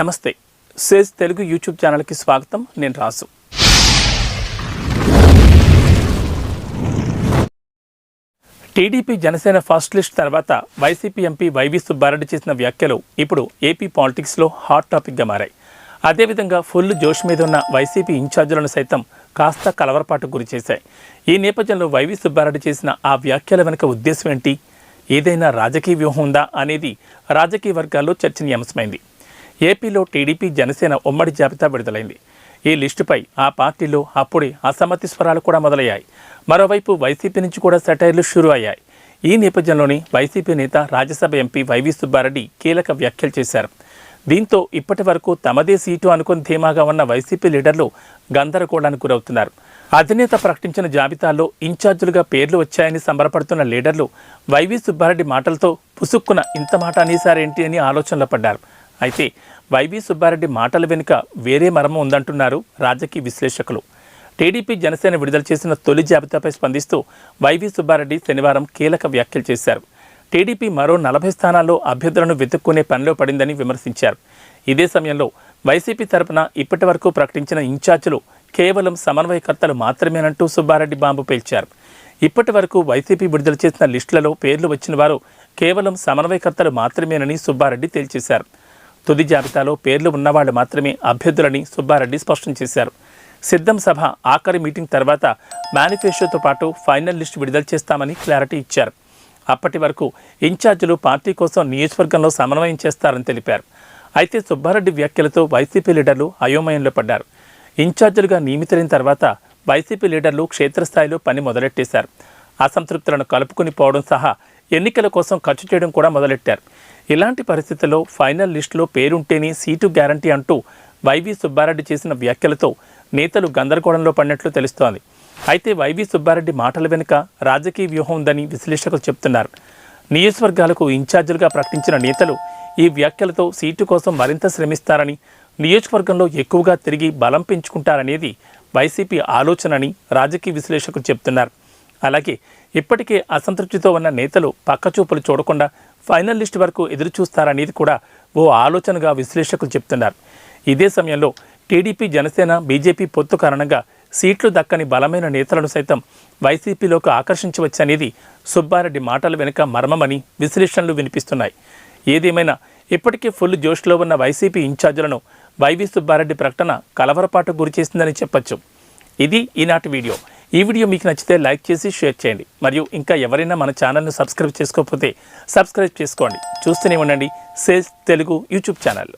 నమస్తే. Sage Telugu YouTube ఛానల్కి స్వాగతం. నేను Raju TDP Janasena first list తర్వాత వైసీపీ ఎంపీ వైవి సుబ్బారెడ్డి చేసిన వ్యాఖ్యలు ఇప్పుడు ఏపీ పాలిటిక్స్లో హాట్ టాపిక్గా మారాయి. అదేవిధంగా ఫుల్ జోష్ మీద ఉన్న వైసీపీ ఇన్ఛార్జీలను సైతం కాస్త కలవరపాటు గురి చేశాయి. ఈ నేపథ్యంలో వైవి సుబ్బారెడ్డి చేసిన ఆ వ్యాఖ్యల వెనుక ఉద్దేశం ఏంటి? ఏదైనా రాజకీయ వ్యూహం ఉందా? అనేది రాజకీయ వర్గాల్లో చర్చనీయాంశమైంది. ఏపీలో టీడీపీ జనసేన ఉమ్మడి జాబితా విడుదలైంది. ఈ లిస్టుపై ఆ పార్టీలో అప్పుడే అసమ్మతి స్వరాలు కూడా మొదలయ్యాయి. మరోవైపు వైసీపీ నుంచి కూడా సెటైర్లు షురూ అయ్యాయి. ఈ నేపథ్యంలోనే వైసీపీ నేత రాజ్యసభ ఎంపీ వైవి సుబ్బారెడ్డి కీలక వ్యాఖ్యలు చేశారు. దీంతో ఇప్పటి వరకు తమదే సీటు అనుకుని ధీమాగా ఉన్న వైసీపీ లీడర్లు గందరగోళానికి గురవుతున్నారు. అధినేత ప్రకటించిన జాబితాలో ఇన్ఛార్జీలుగా పేర్లు వచ్చాయని సంబరపడుతున్న లీడర్లు వైవి సుబ్బారెడ్డి మాటలతో పుసుక్కున ఇంత మాట అనేసారేంటి అని ఆలోచనలో పడ్డారు. అయితే వైవి సుబ్బారెడ్డి మాటల వెనుక వేరే మర్మం ఉందంటున్నారు రాజకీయ విశ్లేషకులు. టీడీపీ జనసేన విడుదల చేసిన తొలి జాబితాపై స్పందిస్తూ వైవి సుబ్బారెడ్డి శనివారం కీలక వ్యాఖ్యలు చేశారు. టీడీపీ మరో నలభై స్థానాల్లో అభ్యర్థులను వెతుక్కునే పనిలో పడిందని విమర్శించారు. ఇదే సమయంలో వైసీపీ తరపున ఇప్పటి వరకు ప్రకటించిన ఇన్ఛార్జీలు కేవలం సమన్వయకర్తలు మాత్రమేనంటూ సుబ్బారెడ్డి బాంబు పేల్చారు. ఇప్పటి వరకు వైసీపీ విడుదల చేసిన లిస్టులలో పేర్లు వచ్చిన వారు కేవలం సమన్వయకర్తలు మాత్రమేనని సుబ్బారెడ్డి తేల్చేశారు. తుది జాబితాలో పేర్లు ఉన్నవాళ్ళు మాత్రమే అభ్యర్థులని సుబ్బారెడ్డి స్పష్టం చేశారు. సిద్ధం సభ ఆఖరి మీటింగ్ తర్వాత మేనిఫెస్టోతో పాటు ఫైనల్ లిస్ట్ విడుదల చేస్తామని క్లారిటీ ఇచ్చారు. అప్పటి వరకు ఇన్ఛార్జీలు పార్టీ కోసం నియోజకవర్గంలో సమన్వయం చేస్తారని తెలిపారు. అయితే సుబ్బారెడ్డి వ్యాఖ్యలతో వైసీపీ లీడర్లు అయోమయంలో పడ్డారు. ఇన్ఛార్జీలుగా నియమితులైన తర్వాత వైసీపీ లీడర్లు క్షేత్రస్థాయిలో పని మొదలెట్టేశారు. అసంతృప్తులను కలుపుకుని పోవడం సహా ఎన్నికల కోసం ఖర్చు చేయడం కూడా మొదలెట్టారు. ఇలాంటి పరిస్థితుల్లో ఫైనల్ లిస్టులో పేరుంటేనే సీటు గ్యారంటీ అంటూ వైవి సుబ్బారెడ్డి చేసిన వ్యాఖ్యలతో నేతలు గందరగోళంలో పడినట్లు తెలుస్తోంది. అయితే వైవి సుబ్బారెడ్డి మాటల వెనుక రాజకీయ వ్యూహం ఉందని విశ్లేషకులు చెప్తున్నారు. నియోజకవర్గాలకు ఇన్ఛార్జీలుగా ప్రకటించిన నేతలు ఈ వ్యాఖ్యలతో సీటు కోసం మరింత శ్రమిస్తారని నియోజకవర్గంలో ఎక్కువగా తిరిగి బలం పెంచుకుంటారనేది వైసీపీ ఆలోచనని రాజకీయ విశ్లేషకులు చెప్తున్నారు. అలాగే ఇప్పటికే అసంతృప్తితో ఉన్న నేతలు పక్కచూపులు చూడకుండా ఫైనల్ లిస్ట్ వరకు ఎదురుచూస్తారనేది కూడా ఓ ఆలోచనగా విశ్లేషకులు చెప్తున్నారు. ఇదే సమయంలో టీడీపీ జనసేన బీజేపీ పొత్తు కారణంగా సీట్లు దక్కని బలమైన నేతలను సైతం వైసీపీలోకి ఆకర్షించవచ్చనేది సుబ్బారెడ్డి మాటల వెనుక మర్మమని విశ్లేషణలు వినిపిస్తున్నాయి. ఏదేమైనా ఇప్పటికే ఫుల్ జోష్లో ఉన్న వైసీపీ ఇన్ఛార్జీలను వైవి సుబ్బారెడ్డి ప్రకటన కలవరపాటు గురిచేసిందని చెప్పొచ్చు. ఇది ఈనాటి వీడియో. ఈ వీడియో మీకు నచ్చితే లైక్ చేసి షేర్ చేయండి. మరియు ఇంకా ఎవరైనా మన ఛానల్ను సబ్స్క్రైబ్ చేసుకోకపోతే సబ్స్క్రైబ్ చేసుకోండి. చూస్తూనే ఉండండి. Sales Telugu YouTube channel.